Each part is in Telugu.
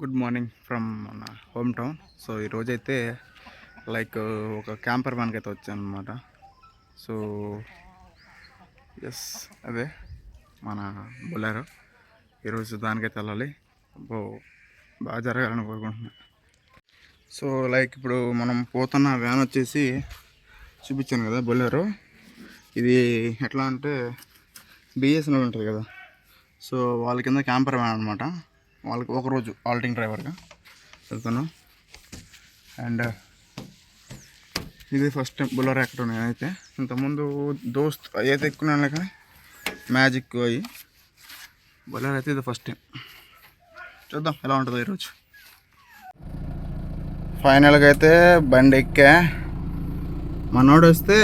గుడ్ మార్నింగ్ ఫ్రమ్ మన హోమ్ టౌన్. సో ఈరోజైతే లైక్ ఒక క్యాంపర్ మ్యాన్కి అయితే వచ్చాను అనమాట సో ఎస్ అదే మన బొలారో. ఈరోజు దానికైతే వెళ్ళాలి. అబ్బో బాగా జరగాలని కోరుకుంటున్నాను సో లైక్ ఇప్పుడు మనం పోతున్న వ్యాన్ వచ్చేసి చూపించాను కదా బొలారో. ఇది ఎట్లా అంటే బిఎస్ఎన్ఎల్ ఉంటుంది కదా. సో వాళ్ళ కింద క్యాంపర్ వ్యాన్ అనమాట వాళ్ళకి ఒకరోజు ఆల్టింగ్ డ్రైవర్గా వెళ్తాను అండ్ ఇది ఫస్ట్ టైం బులర్ ఎక్కడ నేనైతే. ఇంతకుముందు దోస్త్ అయితే ఎక్కున్నాను కానీ మ్యాజిక్ అయ్యి బులర్ అయితే ఇది ఫస్ట్ టైం. చూద్దాం ఎలా ఉంటుందో ఈరోజు. ఫైనల్గా అయితే బండి ఎక్కా. మనోడు వస్తే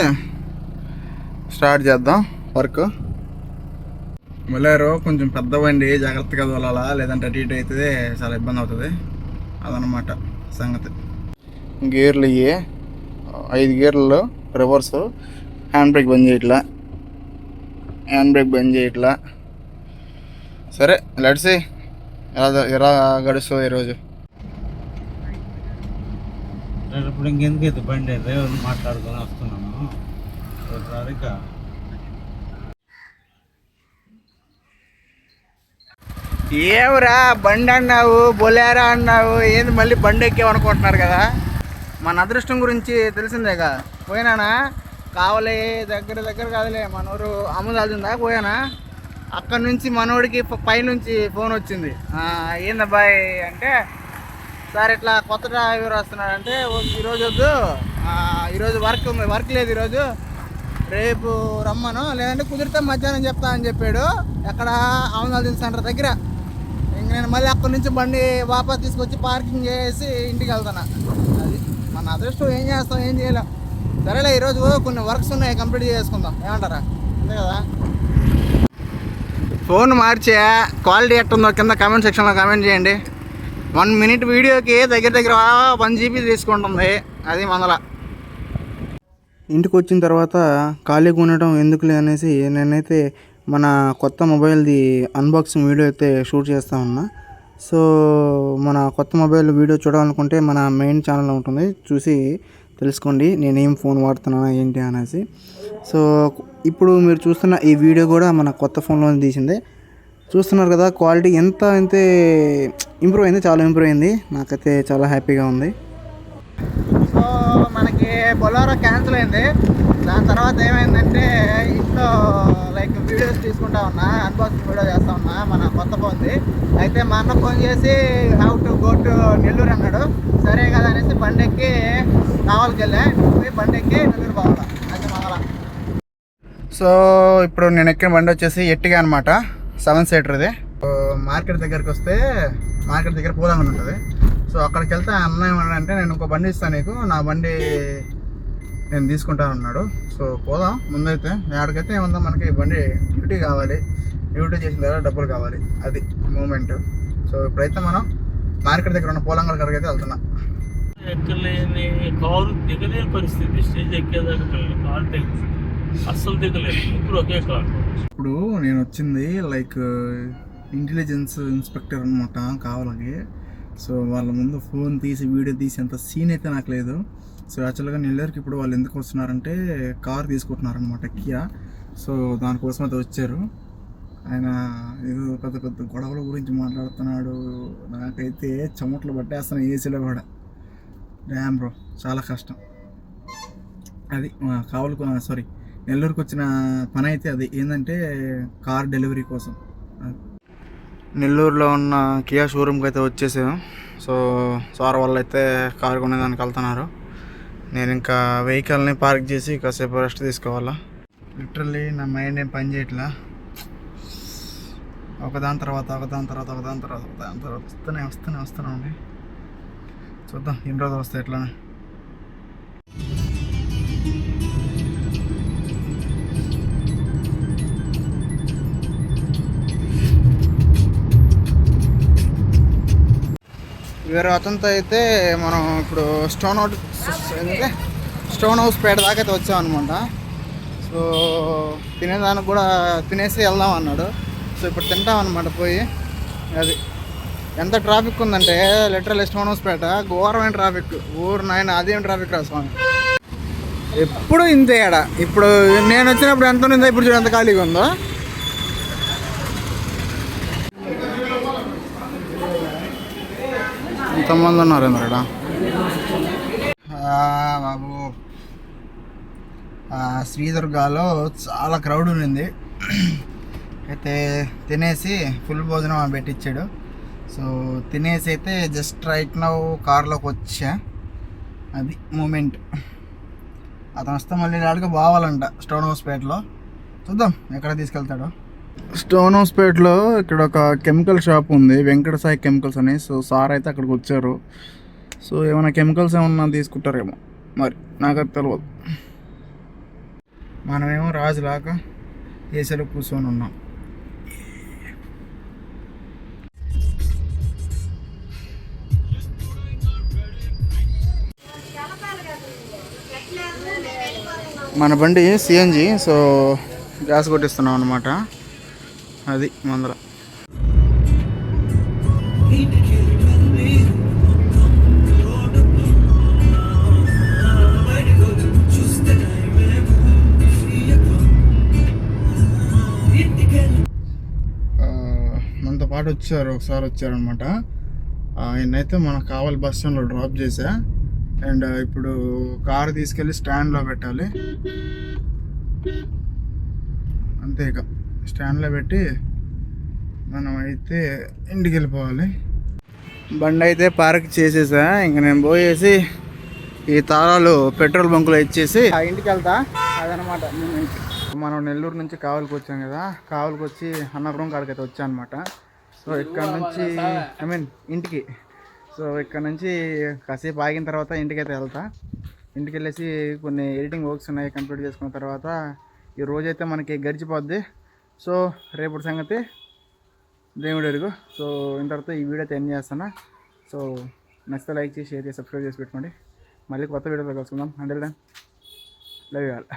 స్టార్ట్ చేద్దాం వర్క్. బొలేరో కొంచెం పెద్ద బండి జాగ్రత్తగా తోలాలా లేదంటే అటు ఇటు అయితే చాలా ఇబ్బంది అవుతుంది. అదనమాట సంగతి. గేర్లు ఇవి ఐదు గేర్లలో రివర్స్. హ్యాండ్ బ్రేక్ బంద్ చేయట్లా. హ్యాండ్ బ్రేక్ బంద్ చేయట్లా. సరే లడ్సి ఎలా ఎలా గడుస్తుంది ఈరోజు ఇప్పుడు ఇంకెందుకు అయితే బండి అయితే మాట్లాడుకొని వస్తున్నాను రేపు ఇక ఏమరా బండి అన్నావు బొలేరా అన్నావు ఏంది మళ్ళీ బండి ఎక్కేవనుకుంటున్నారు కదా? మన అదృష్టం గురించి తెలిసిందేగా. పోయినానా? కావలే దగ్గర దగ్గర కాదులే మన ఊరు పోయానా? అక్కడ నుంచి మనోడికి పైనుంచి ఫోన్ వచ్చింది. ఏంది ఏందబ్బాయి అంటే సార్ ఇట్లా కొత్త డ్రైవర్ వస్తున్నాడంటే ఈరోజు వద్దు. ఈరోజు వర్క్ ఉంది వర్క్ లేదు ఈరోజు రేపు రమ్మను లేదంటే కుదిరితే మధ్యాహ్నం చెప్తా అని చెప్పాడు. ఎక్కడ? అమదాల్దిన్ సెంటర్ దగ్గర. నేను మళ్ళీ అక్కడి నుంచి బండి వాపస్ తీసుకొచ్చి పార్కింగ్ చేసి ఇంటికి వెళ్తాను అది మన అదృష్టం ఏం చేస్తాం ఏం చేయలేం. సరేలే ఈరోజు కొన్ని వర్క్స్ ఉన్నాయి కంప్లీట్ చేసుకుందాం. ఏమంటారా? అంతే కదా? ఫోన్ మార్చే క్వాలిటీ ఎట్టుందో కింద కామెంట్ సెక్షన్లో కామెంట్ చేయండి. వన్ మినిట్ వీడియోకి దగ్గర దగ్గర వన్ జీబీ తీసుకుంటుంది. అది మందల. ఇంటికి వచ్చిన తర్వాత ఖాళీగా ఉండటం ఎందుకులే అనేసి నేనైతే మన కొత్త మొబైల్ది అన్బాక్సింగ్ వీడియో అయితే షూట్ చేస్తా ఉన్నా. సో మన కొత్త మొబైల్ వీడియో చూడాలనుకుంటే మన మెయిన్ ఛానల్ ఉంటుంది. చూసి తెలుసుకోండి నేను ఏం ఫోన్ వాడుతున్నా ఏంటి అనేసి. సో ఇప్పుడు మీరు చూస్తున్న ఈ వీడియో కూడా మన కొత్త ఫోన్లో తీసిందే. చూస్తున్నారు కదా క్వాలిటీ ఎంత అయితే ఇంప్రూవ్ అయింది చాలా ఇంప్రూవ్ అయింది. నాకైతే చాలా హ్యాపీగా ఉంది. మనకి బొలారో క్యాన్సిల్ అయింది. దాని తర్వాత ఏమైందంటే ఇంట్లో లైక్ వీడియోస్ తీసుకుంటా ఉన్నా అన్బాక్సింగ్ వీడియో చేస్తా ఉన్నా మన కొత్త ఫోన్ది అయితే మా అన్న ఫోన్ చేసి how to go to Nellore అన్నాడు. సరే కదా అనేసి బండెక్కి కావాలకి వెళ్ళా పోయి బండెక్కి నెల్లూరు పోవాలా. అది మొదల సో ఇప్పుడు నేను ఎక్కిన బండి వచ్చేసి ఎట్టిగా అనమాట సెవెన్ సీటర్ది. మార్కెట్ దగ్గరికి వస్తే మార్కెట్ దగ్గర పూలంగన్ ఉంటుంది. సో అక్కడికి వెళ్తే ఆ అన్న ఏమన్నాడంటే నేను ఇంకో బండి ఇస్తాను నీకు నా బండి నేను తీసుకుంటాను అన్నాడు. సో పోదాం ముందైతే ఆడికైతే ఏముందా మనకి ఈ బండి డ్యూటీ కావాలి. డ్యూటీ చేసిన తర్వాత డబ్బులు కావాలి. అది మూమెంట్. సో ఇప్పుడైతే మనం మార్కెట్ దగ్గర ఉన్న పూలంగల్ కాడికి అయితే వెళ్తున్నాం. ఎక్కలేని కారు దిగలేని పరిస్థితి. స్టేజ్ ఎక్కేదాకా కారు అస్సలు దిగలేదు. ముగ్గురు ఒకే కారు. ఇప్పుడు నేను వచ్చింది లైక్ ఇంటెలిజెన్స్ ఇన్స్పెక్టర్ అనమాట కావాలకి సో వాళ్ళ ముందు ఫోన్ తీసి వీడియో తీసి అంత సీన్ అయితే నాకు లేదు. సో యాక్చువల్గా నెల్లూరుకి ఇప్పుడు వాళ్ళు ఎందుకు వస్తున్నారంటే కార్ తీసుకుంటున్నారనమాట కియా సో దానికోసం అయితే వచ్చారు. ఆయన ఏదో పెద్ద పెద్ద గొడవల గురించి మాట్లాడుతున్నాడు. నాకైతే చెమట్లు పట్టేస్తున్నాయి ఏసీలో కూడా. డ్యామ్ బ్రో చాలా కష్టం. అది కావాలి సారీ నెల్లూరుకు వచ్చిన పని అయితే అది. ఏంటంటే కార్ డెలివరీ కోసం. నెల్లూరులో ఉన్న కియా షోరూమ్కి అయితే వచ్చేసాం. సో సార్ వాళ్ళు అయితే కారు కొనేదానికి వెళ్తున్నారు. నేను ఇంకా వెహికల్ని పార్క్ చేసి కాసేపు రెస్ట్ తీసుకోవాలా? లిటరల్లీ నా మైండ్ ఏం పని చేయట్లా. ఒకదాని తర్వాత ఒకదాని తర్వాత ఒకదాని తర్వాత ఒకదాని తర్వాత వస్తూనే వస్తూనే వస్తూనే ఉంది. చూద్దాం ఎన్ని రోజులు వస్తాయి ఎట్లానే వేరే అతనితో అయితే మనం ఇప్పుడు స్టోన్ అవుట్ ఏంటంటే స్టోన్ హౌస్ పేట దాకా అయితే వచ్చామన్నమాట సో తినేదానికి కూడా తినేసి వెళ్దాం అన్నాడు. సో ఇప్పుడు తింటాం అనమాట పోయి. అది ఎంత ట్రాఫిక్ ఉందంటే లిటరల్ పేట ఘోరమైన ట్రాఫిక్ ఊరు నాయన అదేం ట్రాఫిక్ రా ఎప్పుడు ఇంతే ఆడ. ఇప్పుడు నేను వచ్చినప్పుడు ఎంత ఉందో ఇప్పుడు చూడ ఎంత ఖాళీగా ఉందో. ఎంతమంది ఉన్నారు ఇంద్రడా బాబు. శ్రీదుర్గాలో చాలా క్రౌడ్ ఉన్నింది. అయితే తినేసి ఫుల్ భోజనం పెట్టించాడు సో తినేసి అయితే జస్ట్ రైట్ నౌ కార్లోకి వచ్చా. అది మూమెంట్. అతను వస్తే మళ్ళీ ఆడికి బావాలంట స్టోన్ హౌస్పేటలో చూద్దాం ఎక్కడ తీసుకెళ్తాడో. స్టోన్ హౌస్పేటలో ఇక్కడ ఒక కెమికల్ షాప్ ఉంది వెంకట సాయి కెమికల్స్ అని. సో సార్ అయితే అక్కడికి వచ్చారు. సో ఏమైనా కెమికల్స్ ఏమన్నా తీసుకుంటారేమో. మరి నాకైతే తెలియదు మనమేమో రాజులాగా ఏసీలో కూర్చొని ఉన్నాం. మన బండి సిఎన్జి సో గ్యాస్ కొట్టిస్తున్నాం అనమాట అది మందర. మనతో పాటు వచ్చారు ఒకసారి వచ్చారనమాట ఆయనైతే మనకు కావాలి బస్ స్టాండ్లో డ్రాప్ చేశా. అండ్ ఇప్పుడు కారు తీసుకెళ్ళి స్టాండ్లో పెట్టాలి. అంతే ఇక. స్టాండ్లో పెట్టి మనం అయితే ఇంటికి వెళ్ళిపోవాలి. బండి అయితే పార్క్ చేసేసా. ఇంక నేను పోయేసి ఈ తారాలు పెట్రోల్ బంకులో ఇచ్చేసి ఆ ఇంటికి వెళ్తా. అదనమాట మనం నెల్లూరు నుంచి కావలికి వచ్చాం కదా. కావలికి వచ్చి అన్నపురం కాడికి అయితే వచ్చా అనమాట సో ఇక్కడ నుంచి ఐ మీన్ ఇంటికి. సో ఇక్కడ నుంచి కాసేపు ఆగిన తర్వాత ఇంటికి అయితే వెళ్తా. ఇంటికి వెళ్ళేసి కొన్ని ఎడిటింగ్ వర్క్స్ ఉన్నాయి కంప్లీట్ చేసుకున్న తర్వాత ఈ రోజైతే మనకి గడిచిపోద్ది. సో రేపటి సంగతి దేవుడు ఎరుగు సో ఇంతవరకు ఈ వీడియో అయితే ఎండ్ చేస్తాను సో నచ్చితే లైక్ చేసి షేర్ చేసి సబ్స్క్రైబ్ చేసి పెట్టుకోండి. మళ్ళీ కొత్త వీడియోలో కలుసుకుందాం. అంటే లవ్ యూ ఆల్